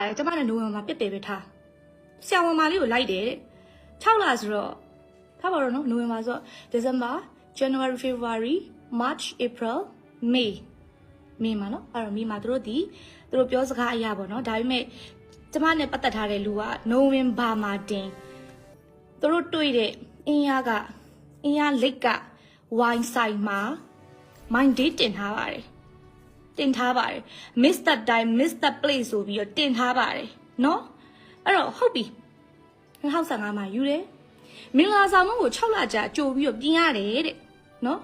အဲကျမနဲ့နိုဝင်ဘာမှာပြစ်ပယ်ပဲထားဆရာဝန်မလေးကိုလိုက်တယ်တဲ့6လဆိုတော့ထားပါတော့နော်နိုဝင်ဘာဆိုတော့ December January February March April May May မှာနော်အဲ့တော့ May မှာသူတို့ဒီသူတို့ပြောစကားအရာပေါ့နော်ဒါပေမဲ့ကျမနဲ့ပတ်သက်ထားတဲ့လူကနိုဝင်ဘာမှာတင်သူတို့တွေ့တဲ့အင်းရကအင်းရလိတ်ကဝိုင်းဆိုင်မှာ mind date တင်ထားပါတယ် တင်ထားပါတယ် miss that time miss that place ဆိုပြီးတော့တင်ထားပါတယ်เนาะအဲ့တော့ဟုတ်ပြီ2015မှာယူတယ်မင်္ဂလာဆောင်မကို6လကြာကြိုပြီးတော့ပြင်ရတယ်တဲ့เนาะ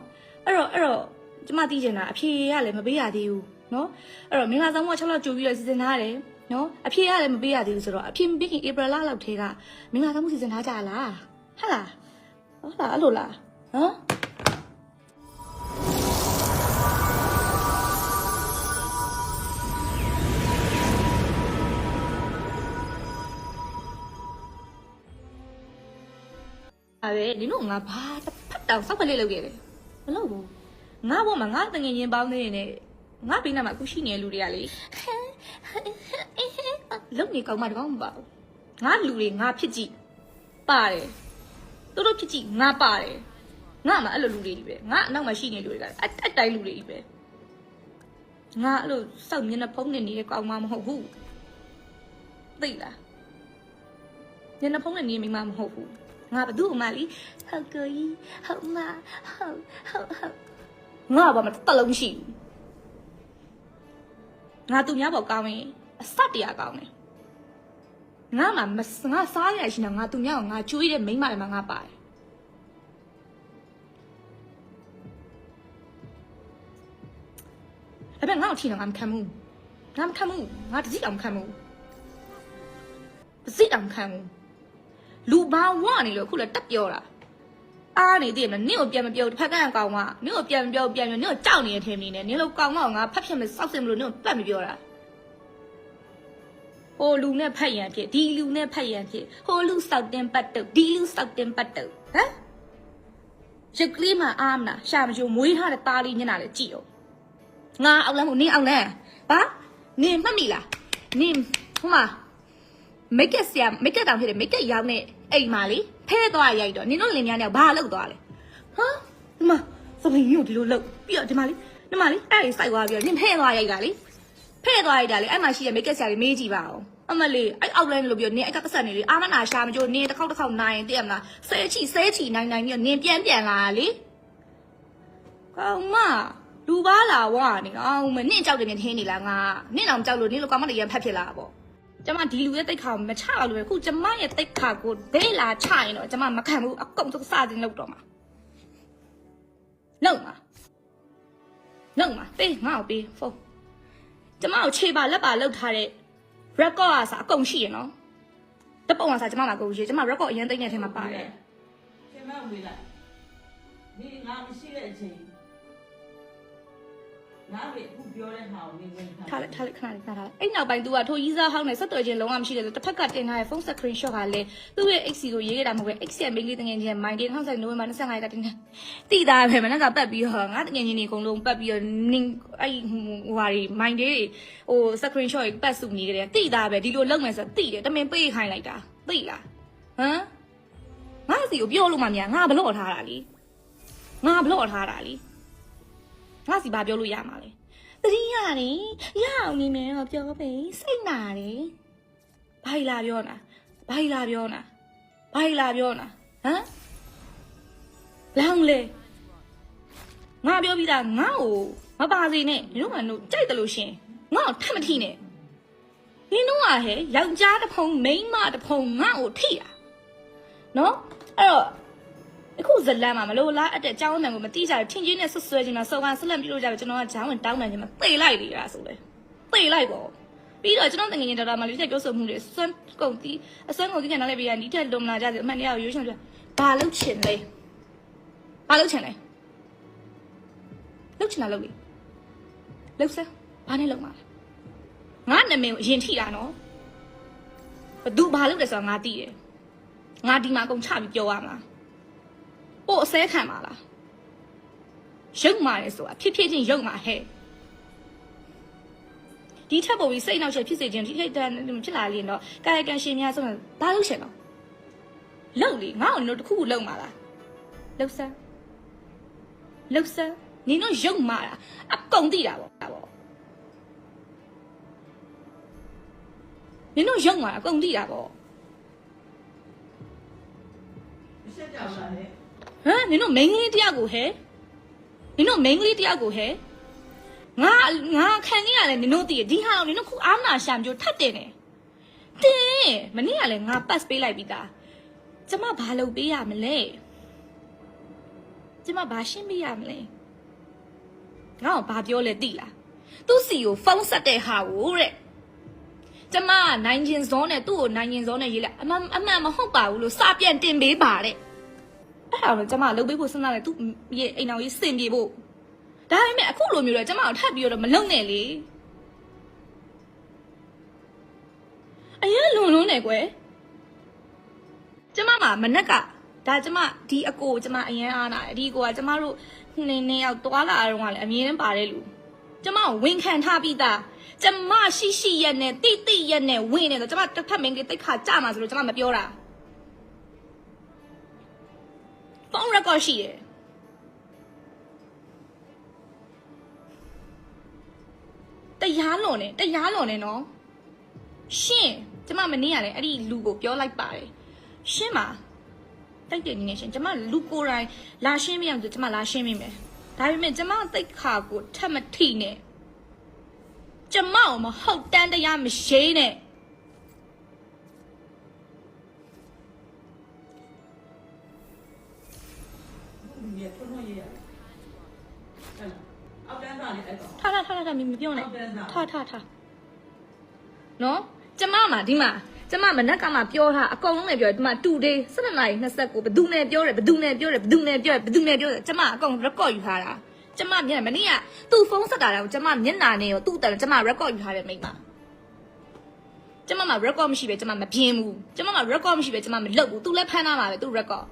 အဲ့တော့အဲ့တော့ကျမသိချင်တာအဖြေရလည်းမပေးရသေးဘူးเนาะအဲ့တော့မင်္ဂလာဆောင်မက6လကြိုပြီးတော့စီစဉ်ထားတယ်เนาะအဖြေရလည်းမပေးရသေးဘူးဆိုတော့အဖြေမပေးခင်ဧပြီလလောက်ထဲကမင်္ဂလာဆောင်မစီစဉ်ထားကြလားဟာလားဟုတ်လားအဲ့လိုလားဟမ် အဲ့ပဲဒီလိုငါဘာတစ်ဖက်တောင်စောက်ကလေးလုပ်ခဲ့တယ်မလုပ်ဘူးငါဘောမှာငါတငယ်ချင်းပေါင်းနေနေငါဘေးနားမှာအခုရှိနေတဲ့လူတွေကလေလုံနေကောင်းမှတကောင်းမပါဘူးငါလူတွေငါဖြစ်ကြည့်ပါတယ်တို့တို့ဖြစ်ကြည့်ငါပါတယ်ငါမှအဲ့လိုလူတွေကြီးပဲငါအနောက်မှာရှိနေလူတွေကအအတိုင်းလူတွေကြီးပဲငါအဲ့လိုစောက်မျက်နှာဖုံးနေနေတဲ့ကောင်းမှမဟုတ်ဘူးသိလားမျက်နှာဖုံးနေနေမိမမဟုတ်ဘူး ငါဘသူ့အမလီဟုတ်ကိုကြီးဟုတ်မဟုတ်ဟုတ်ဟုတ်ငါဘာမှတက်လုံးရှိဘူးငါသူများပေါ်ကောင်းရင်အစတရာကောင်းတယ်ငါမှမငါစားရရှိနေငါသူများကိုငါကျွေးတဲ့မိန်းမတွေမှာငါပါတယ်အဲ့ဒါငါ့ကိုထင်တော့ငါမခံဘူးငါမခံဘူးငါတစည်းတောင်မခံဘူးတစည်းတောင်မခံဘူး လူဘာဝနေလို့အခုလည်းတက်ပြောတာအားနေတည်မလားနင့်ကိုပြန်မပြောတစ်ဖက်ကကောင်ကနင့်ကိုပြန်မပြောပြန်ပြောနင့်ကိုကြောက်နေတဲ့ထင်နေတယ်နင့်လို့ကောင်ကငါဖတ်ဖြစ်မစောက်စင်မလို့နင့်ကိုပတ်မပြောတာဟိုလူနဲ့ဖတ်ရန်ဖြစ်ဒီလူနဲ့ဖတ်ရန်ဖြစ်ဟိုလူစောက်တင်ပတ်တုတ်ဒီလူစောက်တင်ပတ်တုတ်ဟမ်ရက်ကလေးမှအားမလားရှာမချိုမွေးထားတဲ့သားလေးညနာလေကြည့်အောင်ငါအောက်လမ်းကိုနင်းအောက်လမ်းဘာနင်းမှတ်မိလားနင်းဟိုမှာ မိတ်ကက်ဆရာမိတ်ကက်တောင်ဖြစ်တယ်မိတ်ကက်ရောင်းနေအိမ်မှာလေဖဲသွားရိုက်တော့နင်တို့လင်များနဲ့ဘာလုပ်သွားလဲဟာဒီမှာစပင်းကြီးကိုဒီလိုလုပ်ပြီးတော့ဒီမှာလေဒီမှာလေအဲ့ဒီစိုက်သွားပြီးတော့နင်ဖဲသွားရိုက်တာလေဖဲသွားရိုက်တာလေအဲ့မှာရှိတဲ့မိတ်ကက်ဆရာတွေမေးကြည့်ပါအောင်အမလေးအဲ့အောက်လိုင်းလို့ပြောနင်အဲ့ကပတ်ဆက်နေလေအာမနာရှာမကြိုနင်တစ်ခေါက်တစ်ခေါက်နိုင်တည်ရမလားဆဲချီဆဲချီနိုင်နိုင်ပြီးတော့နင်ပြန်ပြန်လာလေကောင်မလူပါလာဝါနေအောင်မနင့်ကြောက်တယ်မြင်ထင်းနေလားငါနင့်အောင်ကြောက်လို့နင်လိုကောင်မတွေရဖက်ဖြစ်လာပေါ့ ကျမဒီလူရဲ့တိတ်ခါကိုမချအောင်လို့ခုကျမရဲ့တိတ်ခါကိုဒေးလာချရင်တော့ကျမမခံဘူးအကုန်သူစတင်လောက်တော့မှာလောက်မှာလောက်မှာပေးငါ့ကိုပေးဖုန်းကျမကိုခြေပါလက်ပါလောက်ထားတဲ့ record အစားအကုန်ရှိရနော်တပုံအစားကျမမှာကိုရေးကျမ record အရင်တိတ်နေတဲ့အထဲမှာပါတယ်ကျမဝင်လာဒီငါမရှိတဲ့အချိန် ငါပဲအခုပြောတဲ့ဟာကိုနေဝင်ထားလိုက်ထားလိုက်ခဏလေးထားလိုက်အဲ့နောက်ပိုင်း तू ကထိုကြီးစားဟောင်းနဲ့ဆက်သွယ်ခြင်းလုံးဝမရှိတယ်ဆိုတစ်ဖက်ကတင်ထားတဲ့ဖုန်း screenshot ကလည်းသူ့ရဲ့ XC ကိုရေးခဲ့တာမဟုတ်ပဲ XC ရဲ့မိန်းကလေးတငယ်ချင်း mind တင်20နိုဝင်ဘာ25ရက်ကတင်တယ်တိတာပဲမနက်ကပတ်ပြီးတော့ငါတငယ်ချင်းတွေအကုန်လုံးပတ်ပြီးတော့နင်းအဲ့ဟိုဟာတွေ mind တွေဟို screenshot တွေပတ်စုနေကြတယ်တိတာပဲဒီလိုလုပ်မယ်ဆိုတိတယ်တမင်ပေးခိုင်းလိုက်တာသိလားဟမ်ငါစီကိုပြောလို့မှမြန်ငါဘလော့ထားတာလीငါဘလော့ထားတာလी ငါစီဘာပြောလို့ရမှာလဲတတိယနေရအောင်နေမယ်တော့ပြောပေစိတ်နာတယ်ဘာကြီးလာပြောနာဘာကြီးလာပြောနာဘာကြီးလာပြောနာဟမ်လောင်းလေငါပြောပြီးသားငါ့ကိုမပါစေနဲ့ဒီတို့ကတို့ကြိုက်တယ်လို့ရှင်ငါ့ကိုထပ်မထိနဲ့နင်တို့ကဟဲ့ယောက်ျားတစ်ဖုံမိန်းမတစ်ဖုံငါ့ကိုထိတာနော်အဲ့တော့ အခုဇလန်မှာမလို့လားအတဲ့အကြောင်းအမှန်ကိုမသိကြဘူးထင်ချင်းနဲ့ဆွဆွဲခြင်းမှာစောကန်ဆက်လက်ပြုလို့ကြတယ်ကျွန်တော်ကဂျောင်းဝင်တောင်းပန်ခြင်းမှာသေလိုက်ပြီလားဆိုလဲသေလိုက်ပေါ့ပြီးတော့ကျွန်တော်တကယ်ရင်ဒေါက်တာမလေးတက်ပြောဆိုမှုတွေစွမ်းကုန်တီးအစွမ်းကုန်တီးပြန်လာလိုက်ပြီးရင်ဒီထက်လုံလာကြတယ်အမှန်တရားကိုရိုးရှင်းပြဘာလုပ်ချင်လဲဘာလုပ်ချင်လဲလုပ်ချင်တာလုပ်လေလုပ်စမ်းဘာနဲ့လုပ်မှာလဲငါနာမည်ကိုအရင်ထိတာနော်ဘသူဘာလုပ်လဲဆိုတော့ငါသိတယ်ငါဒီမှာအကုန်ချပြီးပြောရမှာ ပို့အစဲခံပါလားရုပ်မာတယ်ဆိုတာဖြစ်ဖြစ်ချင်းရုပ်မာဟဲ့ဒီထက်ပိုပြီးစိတ်နှောက်ချက်ဖြစ်စေခြင်းဒီထိတ်တန်းဖြစ်လာရင်တော့ကာယကံရှင်များဆုံးဘာလို့ရှင်တော့လုံလေငါ့ကိုနင်တို့တစ်ခုခုလုံပါလားလုံစမ်းလုံစမ်းနင်တို့ရုပ်မာတာအကုန်သိတာပေါ့ဒါပေါ့နင်တို့ရုပ်မာတာအကုန်သိတာပေါ့ရှက်ကြပါလေ ဟမ်နင်တို့မိန်းကလေးတယောက်ကိုဟဲနင်တို့မိန်းကလေးတယောက်ကိုဟဲငါငါခံနေရတယ်နင်တို့တည်ဒီဟာတော့နင်တို့ခုအားနာရှာမျိုးထတ်တင်တယ်တင်းမနေ့ကလည်းငါပတ်ပေးလိုက်ပြီးသားကျမဘာလုပ်ပေးရမလဲကျမဘာရှင်းပေးရမလဲငါ့ကိုဘာပြောလဲသိလားသူ့စီကိုဖုန်းဆက်တဲ့ဟာကိုတဲ့ကျမကနိုင်ကျင်စောနဲ့သူ့ကိုနိုင်ကျင်စောနဲ့ရေးလိုက်အမှန်အမှန်မဟုတ်ပါဘူးလို့စာပြန်တင်ပေးပါတဲ့ အဲ့ဒါတော့ကျမလှုပ်ပေးဖို့စဉ်းစားတယ်သူရဲ့အိမ်တော်ကြီးစင်ပြေဖို့ဒါပေမဲ့အခုလိုမျိုးတော့ကျမကိုထပ်ပြီးတော့မလုံနဲ့လေအရင်လွန်လွန်းနေကွယ်ကျမမှာမနက်ကဒါကျမဒီအကိုကိုကျမအရင်အားနာတယ်ဒီအကိုကကျမတို့နှစ်နှစ်ယောက်တွာလာတော့ကလည်းအမြင်နဲ့ပါတယ်လူကျမကိုဝန်ခံထားပြီးသားကျမရှိရှိရက်နဲ့တိတိရက်နဲ့ဝင်နေတော့ကျမတစ်ဖက်မင်းကလေးတိတ်ခါကြမှာဆိုလို့ကျမမပြောတာ ဖုန်း record ရှိတယ်တရားလွန်နေတရားလွန်နေနော်ရှင်ကျမမနေ့ကလည်းအဲ့ဒီလူကိုပြောလိုက်ပါတယ်ရှင်မတိုက်တယ်နေနေရှင်ကျမလူကိုယ်တိုင်လာရှင်းမရအောင်ဆိုကျမလာရှင်းမိမယ်ဒါပေမဲ့ကျမတိတ်ခါကိုထပ်မထိနဲ့ကျမကိုမဟုတ်တန်းတရားမရှိနဲ့ အောက်တန်းသားလေးအဲ့တော့ထားထားထားထားမပြောနဲ့ဟုတ်တယ်နော်ထားထားထားနော်ကျမမှာဒီမှာကျမမနက်ကမှပြောထားအကုန်လုံးလည်းပြောတယ်ဒီမှာတူဒေး7နာရီ29ဘယ်သူနဲ့ပြောတယ်ဘယ်သူနဲ့ပြောတယ်ဘယ်သူနဲ့ပြောတယ်ဘယ်သူနဲ့ပြောတယ်ကျမအကုန် record ယူထားတာကျမမျက်မနေ့ကသူ့ဖုန်းဆက်တာတော့ကျမမျက်နာနဲ့ရောသူ့တယ်ကျမ record ယူထားတယ်မိမကျမမှာ record မရှိပဲကျမမပြင်းဘူးကျမမှာ record မရှိပဲကျမမလုပ်ဘူးသူလည်းဖမ်းထားပါပဲသူ record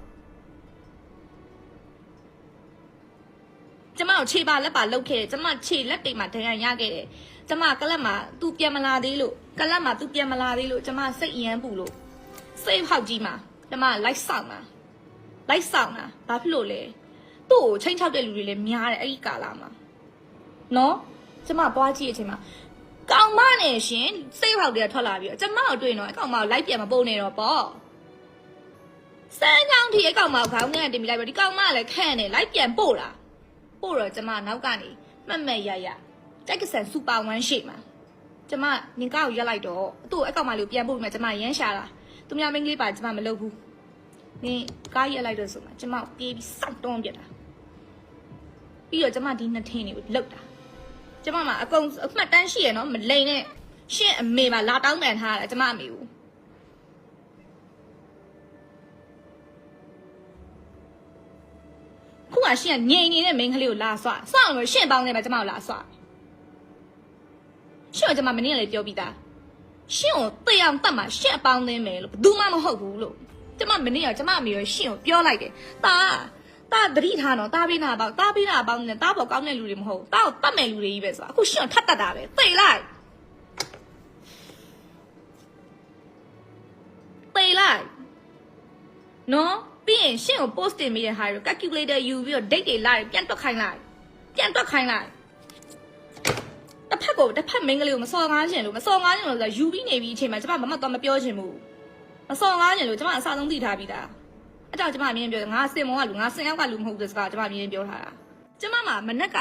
မကိုခြေပါလက်ပါလုတ်ခဲ့တယ်ကျမခြေလက်တွေမှာဒဏ်ရာရခဲ့တယ်ကျမကလပ်မှာသူပြန်မလာသေးလို့ကလပ်မှာသူပြန်မလာသေးလို့ကျမစိတ်အယမ်းပူလို့စိတ်ဟောက်ကြီးမှာကျမလိုက်ဆောင်တာလိုက်ဆောင်တာဘာဖြစ်လို့လဲသူ့ကိုချိန်ချောက်တဲ့လူတွေလည်းများတယ်အဲ့ဒီကာလာမှာနော်ကျမပွားကြည့်အချိန်မှာကောင်မနဲ့ရှင်စိတ်ဟောက်တွေကထွက်လာပြီးတော့ကျမကိုတွေ့ရင်တော့အကောင်မကိုလိုက်ပြန်မပုံနေတော့ပေါ့စမ်းချောင်းထီအကောင်မကိုခေါင်းထဲကတင်ပြီးလိုက်ပြီးတော့ဒီကောင်မကလည်းခန့်နေလိုက်ပြန်ပို့တာ ပို့တော့ကျမနောက်ကနေမှတ်မှတ်ရရတက်ကဆန်စူပါဝမ်ရှိမှာကျမနင်ကောက်ရက်လိုက်တော့သူ့ကိုအကောက်မလေးကိုပြန်ပို့ပြီးမှကျမရမ်းရှာတာသူများမင်းကလေးပါကျမမလုပ်ဘူးနင်ကားရက်လိုက်တော့ဆိုမှကျမကိုပြေးပြီးစောက်တွန်းပြတာပြီးတော့ကျမဒီနှစ်ထင်းတွေကိုလှုပ်တာကျမမှာအကုန်အမှတ်တမ်းရှိရနော်မလိန်နဲ့ရှင့်အမေမှာလာတောင်းပန်ထားတာကျမအမေကို ခုကရှင့်ကငြိမ်နေတဲ့မိန်းကလေးကိုလာဆွဆွအောင်လို့ရှင့်ပေါင်းနေမှာကျမကိုလာဆွရှင့်ကကျမမနေ့ကလည်းပြောပြီးသားရှင့်ကိုသိအောင်တတ်မှာရှင့်အပေါင်းသင်းမယ်လို့ဘယ်သူမှမဟုတ်ဘူးလို့ကျမမနေ့ကကျမအမေကိုရှင့်ကိုပြောလိုက်တယ်တာတာသတိထားတော့တာပေးနာပေါက်တာပေးနာပေါက်နေတာပေါ်ကောင်းတဲ့လူတွေမဟုတ်တာကိုတတ်မဲ့လူတွေကြီးပဲဆိုတာအခုရှင့်ကိုထတ်တတ်တာပဲသိလိုက်သိလိုက်နော် ပြီးရင်ရှင့်ကို post တင်မိတဲ့ဟာတွေကို calculator ယူပြီးတော့ date တွေလာတယ်ပြန်တွက်ခိုင်းလိုက်ပြန်တွက်ခိုင်းလိုက်တစ်ဖက်ကိုတစ်ဖက်မင်းကလေးကိုမစော်ကားချင်လို့မစော်ကားချင်လို့ဆိုတာယူပြီးနေပြီးအချိန်မှာကျမမမတော့မပြောချင်ဘူးမစော်ကားချင်လို့ကျမအစားဆုံးသိထားပြီးသားအဲ့ကြောင့်ကျမအမြင်ပြောတယ်ငါစင်မောကလူငါစင်ရောက်ကလူမဟုတ်ဘူးစကားကျမအမြင်ပြောထားတာကျမမှာမနက်က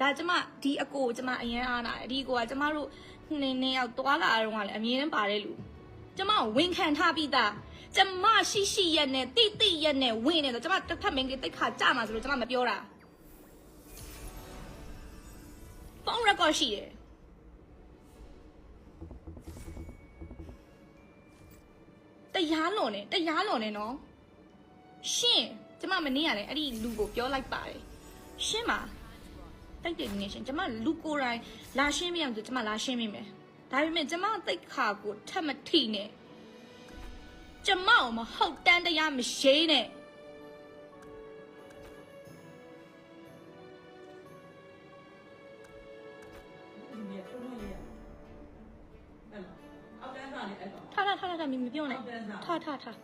ဒါကျမဒီအကိုကိုကျမအရင်အားနာတယ်ဒီအကိုကကျမတို့နှစ်နှစ်ယောက်တွာလာတော့ကလည်းအမြင်နဲ့ပါတယ်လူကျမကိုဝန်ခံထားပြီးသား ကျမရှိရှိရက်နဲ့တိတိရက်နဲ့ဝင်နေတော့ကျမတစ်ဖက်မင်းကလေးတိတ်ခါကြမှာဆိုလို့ကျမမပြောတာဖုန်း record ရှိတယ်တရားလွန်နေတရားလွန်နေနော်ရှင်ကျမမနေ့ကလည်းအဲ့ဒီလူကိုပြောလိုက်ပါတယ်ရှင်မတိုက်တယ်နေရှင်ကျမလူကိုယ်တိုင်လာရှင်းမရအောင်ဆိုကျမလာရှင်းမိမယ်ဒါပေမဲ့ကျမတိတ်ခါကိုထပ်မထိနဲ့ ကျမကိုမဟုတ်တန်းတရားမရှိနဲ့မြေထုံးထုံးရေးရကောင်ထားထားထားထားမင်းမပြောနဲ့အောက်တန်းစားထားထားထား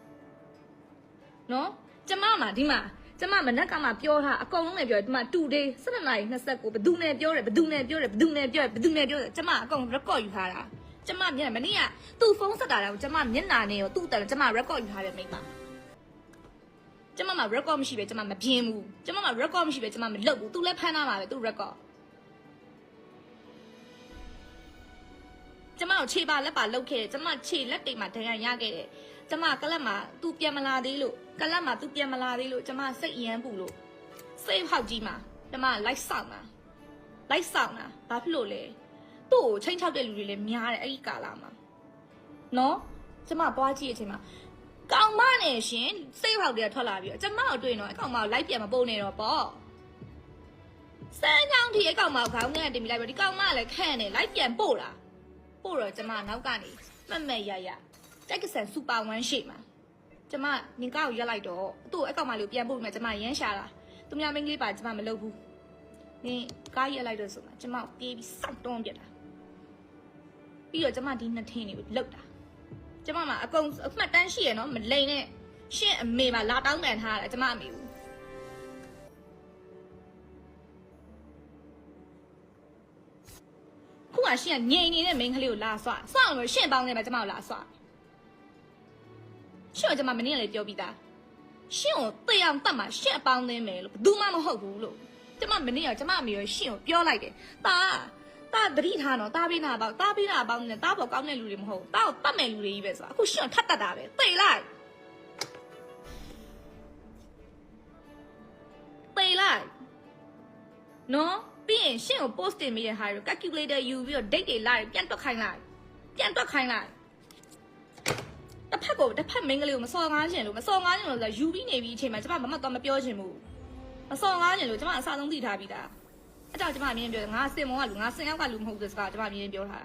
နော်ကျမမှာဒီမှာကျမမနက်ကမှပြောထားအကုန်လုံးနဲ့ပြောဒီမှာ2 day 7နာရီ29ဘယ်သူနဲ့ပြောတယ်ဘယ်သူနဲ့ပြောတယ်ဘယ်သူနဲ့ပြောတယ်ဘယ်သူနဲ့ပြောတယ်ကျမအကုန် record ယူထားတာ ကျမမျက်မနေ့ကသူ့ဖုန်းဆက်တာတော့ကျမမျက်နာနဲ့ရောသူ့တယ်ကျမ record ယူထားတယ်မိမကျမမှာ record မရှိပဲကျမမပြင်းဘူးကျမမှာ record မရှိပဲကျမမလုပ်ဘူးသူလည်းဖမ်းထားမှာပဲသူ့ record ကျမတို့ခြေပါလက်ပါလုတ်ခဲ့တယ်ကျမခြေလက်တွေမှာဒဏ်ရာရခဲ့တယ်ကျမကလပ်မှာ तू ပြန်မလာသေးလို့ကလပ်မှာ तू ပြန်မလာသေးလို့ကျမစိတ်အယမ်းပူလို့စိတ်ဟောက်ကြီးမှာကျမလိုက်ဆောင်တာလိုက်ဆောင်တာဘာဖြစ်လို့လဲ သူ့ကိုချိန်ချောက်တဲ့လူတွေလည်းများတယ်အဲ့ဒီကာလမှာနော်ကျမပွားကြည့်တဲ့အချိန်မှာကောင်မနဲ့ရှင်စိတ်ဟောက်တွေကထွက်လာပြီးတော့ကျမကိုတွေ့ရင်တော့အကောင်မကိုလိုက်ပြန်မပုံနေတော့ပေါ့စမ်းချောင်းထီအကောင်မကိုခေါင်းနဲ့တင်ပြီးလိုက်ပြီးဒီကောင်မကလည်းခန့်နေလိုက်ပြန်ပို့တာပို့တော့ကျမနောက်ကနေမှတ်မှတ်ရရတက်ကဆန်စူပါဝမ်းရှိမှာကျမနင်ကောက်ရက်လိုက်တော့သူ့အကောက်မလေးကိုပြန်ပို့ပြီးမှကျမရမ်းရှာတာသူများမင်းကလေးပါကျမမလုပ်ဘူးနင်ကားရက်လိုက်တော့ဆိုမှကျမကိုပြေးပြီးစောက်တွန်းပြတာ ပြီးတော့ကျမဒီနှစ်ထင်းတွေကိုလုတ်တာကျမမှာအကုန်အမှတ်တမ်းရှိရနော်မလိန်နဲ့ရှင့်အမေပါလာတောင်းပန်ထားတာကျမအမေဘူးခုကရှင့်ကငြိမ်နေတဲ့မိန်းကလေးကိုလာဆွဆွအောင်လို့ရှင့်ပေါင်းနေမှာကျမကိုလာဆွရှင့်ကကျမမနေ့ကလေးပြောပြီးသားရှင့်ကိုသိအောင်တတ်မှာရှင့်အပေါင်းသင်းမယ်လို့ဘယ်သူမှမဟုတ်ဘူးလို့ကျမမနေ့ကကျမအမေရောရှင့်ကိုပြောလိုက်တယ်ตา ตาတတိထားနော်ตาပေးနာပေါက်ตาပေးနာပေါင်းနေตาပေါ်ကောင်းတဲ့လူတွေမဟုတ်ตาကိုတတ်မဲ့လူတွေကြီးပဲဆိုတာအခုရှင့်ကိုထပ်တတ်တာပဲသိလိုက်သိလိုက် နော်ပြီးရင်ရှင့်ကို post တင်မိတဲ့ဟာတွေကို calculator ယူပြီးတော့ date တွေလိုက်ပြန်တွက်ခိုင်းလိုက်ပြန်တွက်ခိုင်းလိုက်တစ်ဖက်ကိုတစ်ဖက်မင်းကလေးကိုမစော်ကားချင်လို့မစော်ကားချင်လို့ဆိုယူပြီးနေပြီးအချိန်မှာကျမမမတော့မပြောချင်ဘူးမစော်ကားချင်လို့ကျမအစားဆုံးသိထားပြီးသား အဲ့တော့ကျမအမြင်ပြောတယ်ငါစင်မောကလူငါစင်ရောက်ကလူမဟုတ်ဘူးဆိုစကားကျမအမြင်ပြောထားတာ